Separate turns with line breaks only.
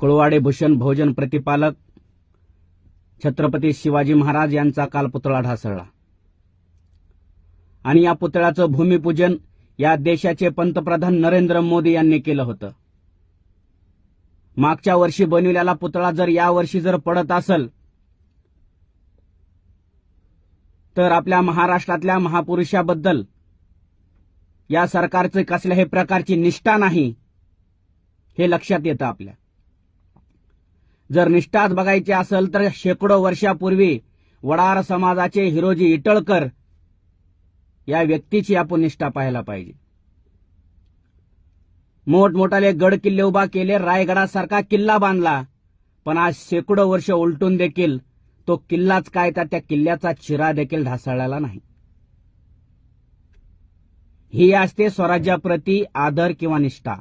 कुळवाडे भूषण भोजन प्रतिपालक छत्रपती शिवाजी महाराज यांचा काल पुतळा ढासळला. आणि या पुतळ्याचं भूमिपूजन या देशाचे पंतप्रधान नरेंद्र मोदी यांनी केलं होतं. मागच्या वर्षी बनविलेला पुतळा जर या वर्षी जर पडत असेल तर आपल्या महाराष्ट्रातल्या महापुरुषाबद्दल या सरकारचे कसल्याही प्रकारची निष्ठा नाही हे लक्षात येतं आपल्या. जर निष्ठाच बघायची असेल तर शेकडो वर्षापूर्वी वडार समाजाचे हिरोजी इटळकर या व्यक्तीची आपण निष्ठा पाहायला पाहिजे. मोठमोठाले गड किल्ले उभा केले रायगडासारखा किल्ला बांधला. पण आज शेकडो वर्ष उलटून देखील तो किल्लाच काय तर त्या किल्ल्याचा चिरा देखील ढासळलेला नाही. ही असते स्वराज्याप्रती आदर किंवा निष्ठा.